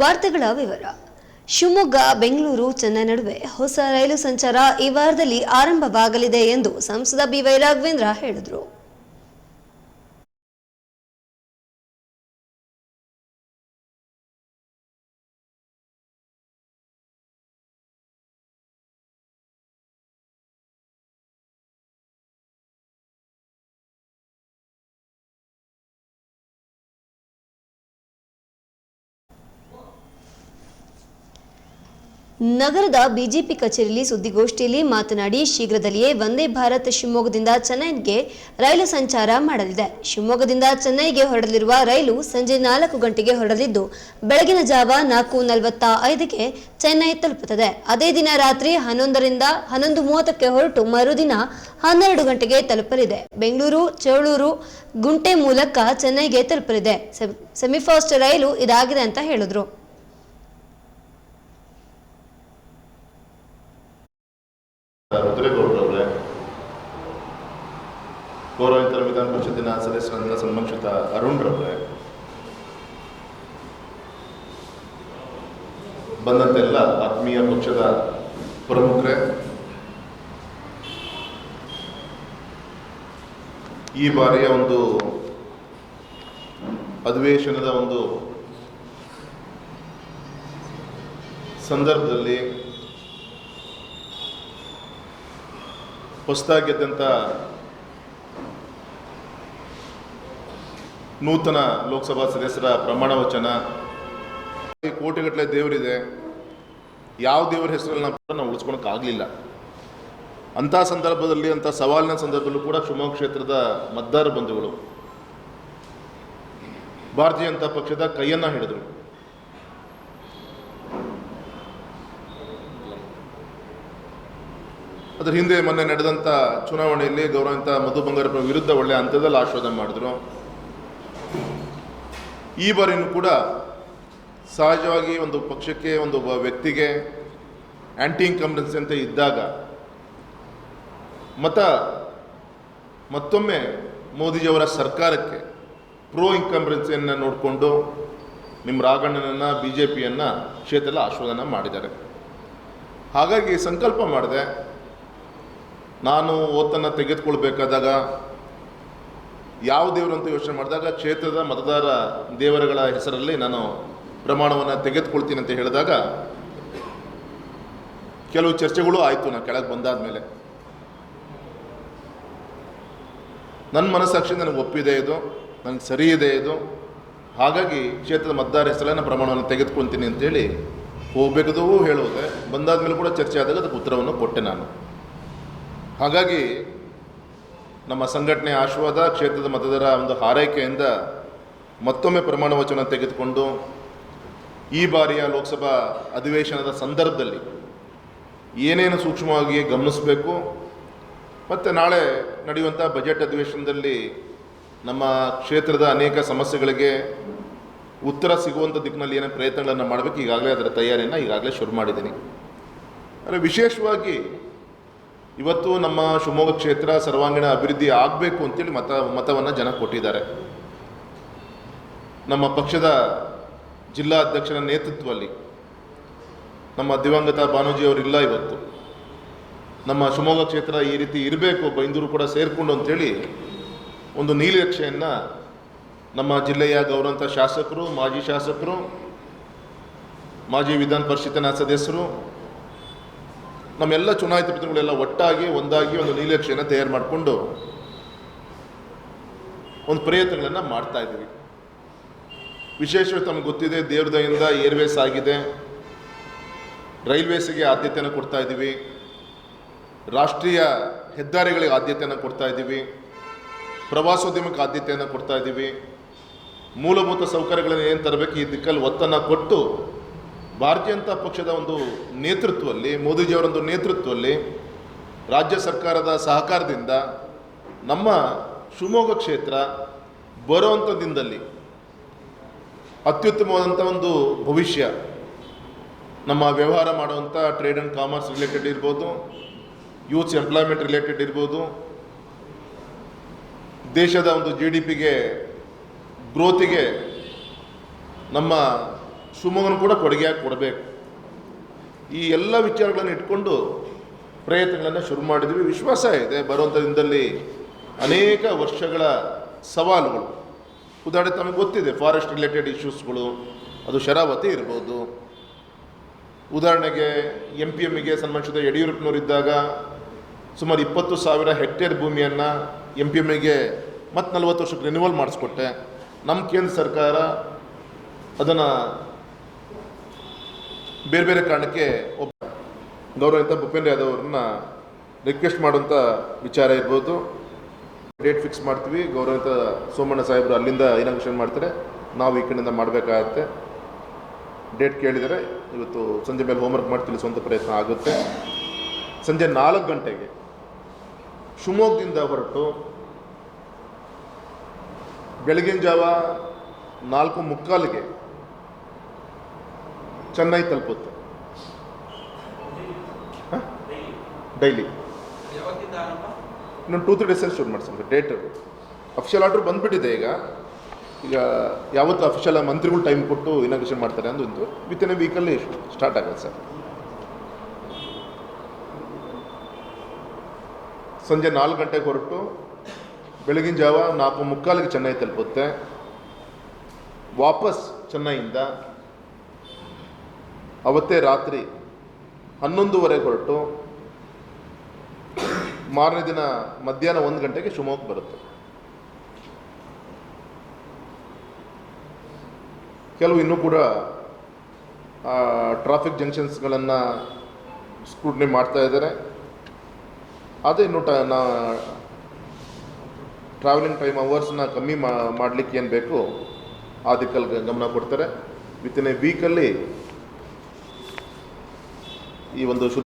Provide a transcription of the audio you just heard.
ವಾರ್ತೆಗಳ ವಿವರ. ಶಿವಮೊಗ್ಗ, ಬೆಂಗಳೂರು, ಚೆನ್ನೈ ನಡುವೆ ಹೊಸ ರೈಲು ಸಂಚಾರ ಈ ವಾರದಲ್ಲಿ ಆರಂಭವಾಗಲಿದೆ ಎಂದು ಸಂಸದ ಬಿವೈ ರಾಘವೇಂದ್ರ ಹೇಳಿದರು. ನಗರದ ಬಿಜೆಪಿ ಕಚೇರಿಯಲ್ಲಿ ಸುದ್ದಿಗೋಷ್ಠಿಯಲ್ಲಿ ಮಾತನಾಡಿ ಶೀಘ್ರದಲ್ಲಿಯೇ ವಂದೇ ಭಾರತ್ ಶಿವಮೊಗ್ಗದಿಂದ ಚೆನ್ನೈಗೆ ರೈಲು ಸಂಚಾರ ಮಾಡಲಿದೆ. ಶಿವಮೊಗ್ಗದಿಂದ ಚೆನ್ನೈಗೆ ಹೊರಡಲಿರುವ ರೈಲು ಸಂಜೆ ನಾಲ್ಕು ಗಂಟೆಗೆ ಹೊರಡಲಿದ್ದು, ಬೆಳಗಿನ ಜಾವ ನಾಲ್ಕು ನಲವತ್ತ ಐದಕ್ಕೆ ಚೆನ್ನೈ ತಲುಪುತ್ತದೆ. ಅದೇ ದಿನ ರಾತ್ರಿ ಹನ್ನೊಂದರಿಂದ ಹನ್ನೊಂದು ಮೂವತ್ತಕ್ಕೆ ಹೊರಟು ಮರುದಿನ ಹನ್ನೆರಡು ಗಂಟೆಗೆ ತಲುಪಲಿದೆ. ಬೆಂಗಳೂರು ಚೇಳೂರು ಗುಂಟೆ ಮೂಲಕ ಚೆನ್ನೈಗೆ ತಲುಪಲಿದೆ. ಸೆಮಿಫಾಸ್ಟ್ ರೈಲು ಇದಾಗಿದೆ ಅಂತ ಹೇಳಿದ್ರು. ರುದ್ರೇಗೌಡರವರೇ. ಪೌರಾಯಿತರ ವಿಧಾನ ಪರಿಷತ್ತಿನ ಸದಸ್ಯರಾದ ಸಂರಕ್ಷಿತ ಅರುಣ್ ರವರೇ ಬಂದಂತೆಲ್ಲ ಆತ್ಮೀಯ ಪಕ್ಷದ ಪ್ರಮುಖರೇ. ಈ ಬಾರಿಯ ಒಂದು ಅಧಿವೇಶನದ ಒಂದು ಸಂದರ್ಭದಲ್ಲಿ ಹೊಸದಾಗಿ ಗೆದ್ದಂಥ ನೂತನ ಲೋಕಸಭಾ ಸದಸ್ಯರ ಪ್ರಮಾಣ ವಚನ. ಕೋಟಿಗಟ್ಟಲೆ ದೇವರಿದೆ. ಯಾವ ದೇವರ ಹೆಸರಲ್ಲಿ ನಾವು ನಾವು ಉಳಿಸ್ಕೊಳಕ್ಕಾಗಲಿಲ್ಲ. ಅಂಥ ಸಂದರ್ಭದಲ್ಲಿ, ಅಂಥ ಸವಾಲಿನ ಸಂದರ್ಭದಲ್ಲೂ ಕೂಡ ಶಿವಮೊಗ್ಗ ಕ್ಷೇತ್ರದ ಮತದಾರ ಬಂಧುಗಳು. ಭಾರತೀಯ ಜನತಾ ಪಕ್ಷದ ಕೈಯನ್ನು ಹಿಡಿದರು. ಅದರ ಹಿಂದೆ ಮೊನ್ನೆ ನಡೆದಂಥ ಚುನಾವಣೆಯಲ್ಲಿ ಗೌರವಂತ ಮಧು ಬಂಗಾರಪ್ಪ ವಿರುದ್ಧ ಒಳ್ಳೆ ಹಂತದಲ್ಲಿ ಆಶ್ವಾದನೆ ಮಾಡಿದ್ರು. ಈ ಬಾರಿನೂ ಕೂಡ ಸಹಜವಾಗಿ ಒಂದು ಪಕ್ಷಕ್ಕೆ, ಒಂದು ವ್ಯಕ್ತಿಗೆ ಆ್ಯಂಟಿ ಇನ್ಕಂಬೆನ್ಸಿ ಅಂತ ಇದ್ದಾಗ ಮತ ಮತ್ತೊಮ್ಮೆ ಮೋದಿಜಿಯವರ ಸರ್ಕಾರಕ್ಕೆ ಪ್ರೋ ಇನ್ಕಂಬೆನ್ಸಿಯನ್ನು ನೋಡಿಕೊಂಡು ನಿಮ್ಮ ರಾಘಣ್ಣನನ್ನು ಬಿ ಜೆ ಪಿಯನ್ನು ಕ್ಷೇತ್ರದಲ್ಲಿ ಆಶೀರ್ವಾದನ ಮಾಡಿದ್ದಾರೆ. ಹಾಗಾಗಿ ಸಂಕಲ್ಪ ಮಾಡಿದೆ. ನಾನು ಓತನ್ನು ತೆಗೆದುಕೊಳ್ಬೇಕಾದಾಗ ಯಾವ ದೇವರು ಅಂತ ಯೋಚನೆ ಮಾಡಿದಾಗ ಕ್ಷೇತ್ರದ ಮತದಾರ ದೇವರುಗಳ ಹೆಸರಲ್ಲಿ ನಾನು ಪ್ರಮಾಣವನ್ನು ತೆಗೆದುಕೊಳ್ತೀನಿ ಅಂತ ಹೇಳಿದಾಗ ಕೆಲವು ಚರ್ಚೆಗಳು ಆಯಿತು ನಾನು ಕೆಳಗೆ ಬಂದಾದ ಮೇಲೆ ನನ್ನ ಮನಸ್ಸಾಕ್ಷಿ ನನಗೆ ಒಪ್ಪಿದೆ ಇದು ನನಗೆ ಸರಿ ಇದೆ ಇದು. ಹಾಗಾಗಿ ಕ್ಷೇತ್ರದ ಮತದಾರ ಹೆಸರನ್ನು ಪ್ರಮಾಣವನ್ನು ತೆಗೆದುಕೊಳ್ತೀನಿ ಅಂತೇಳಿ ಹೋಗ್ಬೇಕದು ಹೇಳುವುದೇ. ಬಂದಾದ ಮೇಲೆ ಕೂಡ ಚರ್ಚೆ ಆದಾಗ ಅದಕ್ಕೆ ಉತ್ತರವನ್ನು ಕೊಟ್ಟೆ ನಾನು. ಹಾಗಾಗಿ ನಮ್ಮ ಸಂಘಟನೆ ಆಶೀರ್ವಾದ ಕ್ಷೇತ್ರದ ಮತದಾರ ಒಂದು ಹಾರೈಕೆಯಿಂದ ಮತ್ತೊಮ್ಮೆ ಪ್ರಮಾಣ ವಚನ ತೆಗೆದುಕೊಂಡು ಈ ಬಾರಿಯ ಲೋಕಸಭಾ ಅಧಿವೇಶನದ ಸಂದರ್ಭದಲ್ಲಿ ಏನೇನು ಸೂಕ್ಷ್ಮವಾಗಿ ಗಮನಿಸಬೇಕು, ಮತ್ತು ನಾಳೆ ನಡೆಯುವಂಥ ಬಜೆಟ್ ಅಧಿವೇಶನದಲ್ಲಿ ನಮ್ಮ ಕ್ಷೇತ್ರದ ಅನೇಕ ಸಮಸ್ಯೆಗಳಿಗೆ ಉತ್ತರ ಸಿಗುವಂಥ ದಿಕ್ಕಿನಲ್ಲಿ ಏನೇ ಪ್ರಯತ್ನಗಳನ್ನು ಮಾಡಬೇಕು, ಈಗಾಗಲೇ ಅದರ ತಯಾರಿಯನ್ನು ಈಗಾಗಲೇ ಶುರು ಮಾಡಿದ್ದೀನಿ. ಆದರೆ ವಿಶೇಷವಾಗಿ ಇವತ್ತು ನಮ್ಮ ಶಿವಮೊಗ್ಗ ಕ್ಷೇತ್ರ ಸರ್ವಾಂಗೀಣ ಅಭಿವೃದ್ಧಿ ಆಗಬೇಕು ಅಂತೇಳಿ ಮತ, ಮತವನ್ನು ಜನ ಕೊಟ್ಟಿದ್ದಾರೆ. ನಮ್ಮ ಪಕ್ಷದ ಜಿಲ್ಲಾ ಅಧ್ಯಕ್ಷರ ನೇತೃತ್ವದಲ್ಲಿ ನಮ್ಮ ದಿವಂಗತ ಬಾನೂಜಿ ಅವರಿಲ್ಲ ಇವತ್ತು. ನಮ್ಮ ಶಿವಮೊಗ್ಗ ಕ್ಷೇತ್ರ ಈ ರೀತಿ ಇರಬೇಕು ಬೈಂದೂರು ಕೂಡ ಸೇರಿಕೊಂಡು ಅಂತೇಳಿ ಒಂದು ನೀಲನಕ್ಷೆಯನ್ನು ನಮ್ಮ ಜಿಲ್ಲೆಯ ಗೌರವಂತ ಶಾಸಕರು, ಮಾಜಿ ಶಾಸಕರು, ಮಾಜಿ ವಿಧಾನ ಪರಿಷತ್ತಿನ ಸದಸ್ಯರು ನಮ್ಮೆಲ್ಲ ಚುನಾಯಿತ ಪ್ರತಿನಿಧಿಗಳೆಲ್ಲ ಒಟ್ಟಾಗಿ, ಒಂದಾಗಿ ಒಂದು ನೀಲಕ್ಷೆಯನ್ನು ತಯಾರು ಮಾಡಿಕೊಂಡು ಒಂದು ಪ್ರಯತ್ನಗಳನ್ನು ಮಾಡ್ತಾ ಇದ್ದೀವಿ. ವಿಶೇಷವಾಗಿ ತಮಗೆ ಗೊತ್ತಿದೆ ದೇವ್ರದಯಿಂದ ಏರ್ವೇಸ್ ಆಗಿದೆ. ರೈಲ್ವೇಸಿಗೆ ಆದ್ಯತೆಯನ್ನು ಕೊಡ್ತಾ ಇದ್ದೀವಿ. ರಾಷ್ಟ್ರೀಯ ಹೆದ್ದಾರಿಗಳಿಗೆ ಆದ್ಯತೆಯನ್ನು ಕೊಡ್ತಾ ಇದ್ದೀವಿ. ಪ್ರವಾಸೋದ್ಯಮಕ್ಕೆ ಆದ್ಯತೆಯನ್ನು ಕೊಡ್ತಾ ಇದ್ದೀವಿ. ಮೂಲಭೂತ ಸೌಕರ್ಯಗಳನ್ನು ಏನು ತರಬೇಕು, ಈ ದಿಕ್ಕಲ್ಲಿ ಒತ್ತನ್ನು ಕೊಟ್ಟು ಭಾರತೀಯ ಜನತಾ ಪಕ್ಷದ ಒಂದು ನೇತೃತ್ವದಲ್ಲಿ ಮೋದಿಜಿಯವರೊಂದು ನೇತೃತ್ವದಲ್ಲಿ ರಾಜ್ಯ ಸರ್ಕಾರದ ಸಹಕಾರದಿಂದ ನಮ್ಮ ಶಿವಮೊಗ್ಗ ಕ್ಷೇತ್ರ ಬರುವಂಥ ದಿನದಲ್ಲಿ ಅತ್ಯುತ್ತಮವಾದಂಥ ಒಂದು ಭವಿಷ್ಯ. ನಮ್ಮ ವ್ಯವಹಾರ ಮಾಡುವಂಥ ಟ್ರೇಡ್ ಆ್ಯಂಡ್ ಕಾಮರ್ಸ್ ರಿಲೇಟೆಡ್ ಇರ್ಬೋದು ಯೂತ್ಸ್ ಎಂಪ್ಲಾಯ್ಮೆಂಟ್ ರಿಲೇಟೆಡ್ ಇರ್ಬೋದು, ದೇಶದ ಒಂದು ಜಿ ಡಿ ಪಿಗೆ ಗ್ರೋತಿಗೆ ನಮ್ಮ ಶಿವಮೊಗ್ಗನ ಕೂಡ ಕೊಡುಗೆಯಾಗಿ ಕೊಡಬೇಕು. ಈ ಎಲ್ಲ ವಿಚಾರಗಳನ್ನು ಇಟ್ಕೊಂಡು ಪ್ರಯತ್ನಗಳನ್ನು ಶುರು ಮಾಡಿದ್ವಿ. ವಿಶ್ವಾಸ ಇದೆ. ಬರುವಂಥ ದಿನದಲ್ಲಿ ಅನೇಕ ವರ್ಷಗಳ ಸವಾಲುಗಳು. ಉದಾಹರಣೆ ತಮಗೆ ಗೊತ್ತಿದೆ ಫಾರೆಸ್ಟ್ ರಿಲೇಟೆಡ್ ಇಶ್ಯೂಸ್ಗಳು ಅದು ಶರಾವತಿ ಇರ್ಬೋದು. ಉದಾಹರಣೆಗೆ ಎಂ ಪಿ ಎಮ್ಮಿಗೆ ಸನ್ಮಾನಿಸಿದ ಯಡಿಯೂರಪ್ಪನವರಿದ್ದಾಗ ಸುಮಾರು ಇಪ್ಪತ್ತು ಸಾವಿರ ಹೆಕ್ಟೇರ್ ಭೂಮಿಯನ್ನು ಎಂ ಪಿ ಎಮ್ಮಿಗೆ ಮತ್ತು ನಲವತ್ತು ವರ್ಷಕ್ಕೆ ರಿನಿವಲ್ ಮಾಡಿಸ್ಕೊಟ್ಟೆ. ನಮ್ಮ ಕೇಂದ್ರ ಸರ್ಕಾರ ಅದನ್ನು ಬೇರೆ ಬೇರೆ ಕಾರಣಕ್ಕೆ ಒಬ್ಬ ಗೌರವಿತ ಭೂಪೇಂದ್ರ ಯಾದವ್ ಅವ್ರನ್ನ ರಿಕ್ವೆಸ್ಟ್ ಮಾಡುವಂಥ ವಿಚಾರ ಇರ್ಬೋದು. ಡೇಟ್ ಫಿಕ್ಸ್ ಮಾಡ್ತೀವಿ. ಗೌರವಿತ ಸೋಮಣ್ಣ ಸಾಹೇಬರು ಅಲ್ಲಿಂದ ಇನಾಗ್ರೇಷನ್ ಮಾಡ್ತಾರೆ. ನಾವು ಈ ಕಡೆಯಿಂದ ಮಾಡಬೇಕಾಗತ್ತೆ. ಡೇಟ್ ಕೇಳಿದರೆ ಇವತ್ತು ಸಂಜೆ ಮೇಲೆ ಹೋಮ್ವರ್ಕ್ ಮಾಡಿ ತಿಳಿಸುವಂಥ ಪ್ರಯತ್ನ ಆಗುತ್ತೆ. ಸಂಜೆ ನಾಲ್ಕು ಗಂಟೆಗೆ ಶಿವಮೊಗ್ಗದಿಂದ ಹೊರಟು ಬೆಳಗಿನ ಜಾವ ನಾಲ್ಕು ಮುಕ್ಕಾಲಿಗೆ ಚೆನ್ನೈ ತಲುಪುತ್ತೆ. ಡೈಲಿ. ಇನ್ನೊಂದು ಟೂ ತ್ರೀ ಡೇಸಲ್ಲಿ ಶೂಟ್ ಮಾಡ್ಸಂಗೆ ಡೇಟ್ ಅಫಿಷಿಯಲ್ ಆರ್ಡ್ರ್ ಬಂದುಬಿಟ್ಟಿದೆ ಈಗ. ಈಗ ಯಾವತ್ತು ಅಫಿಷಿಯಲ್ ಮಂತ್ರಿಗಳು ಟೈಮ್ ಕೊಟ್ಟು ಇನಾಗ್ರೇಷನ್ ಮಾಡ್ತಾರೆ ಅಂದೊಂದು ವಿತ್ ಇನ್ ಎ ವೀಕಲ್ಲಿ ಸ್ಟಾರ್ಟ್ ಆಗುತ್ತೆ ಸರ್. ಸಂಜೆ ನಾಲ್ಕು ಗಂಟೆಗೆ ಹೊರಟು ಬೆಳಗಿನ ಜಾವ ನಾಲ್ಕು ಮುಕ್ಕಾಲಿಗೆ ಚೆನ್ನೈ ತಲುಪುತ್ತೆ. ವಾಪಸ್ ಚೆನ್ನೈಯಿಂದ ಅವತ್ತೇ ರಾತ್ರಿ ಹನ್ನೊಂದುವರೆಗೆ ಹೊರಟು. ಮಾರನೇ ದಿನ ಮಧ್ಯಾಹ್ನ ಒಂದು ಗಂಟೆಗೆ ಶಿವಮೊಗ್ಗ ಬರುತ್ತೆ. ಕೆಲವು ಇನ್ನೂ ಕೂಡ ಟ್ರಾಫಿಕ್ ಜಂಕ್ಷನ್ಸ್ಗಳನ್ನು ಸ್ಕ್ರೂಟ್ನಿ ಮಾಡ್ತಾ ಇದ್ದಾರೆ. ಅದೇ ಇನ್ನು ಟ, ನಾ ಟ್ರಾವೆಲಿಂಗ್ ಟೈಮ್ ಅವರ್ಸ್ನ ಕಮ್ಮಿ ಮಾಡಲಿಕ್ಕೆ ಏನು ಬೇಕು? ಆ ದಿಕ್ಕಲ್ಲಿ ಗಮನ ಕೊಡ್ತಾರೆ. ವಿತ್ ಇನ್ ಎ ವೀಕಲ್ಲಿ ಈ ಒಂದು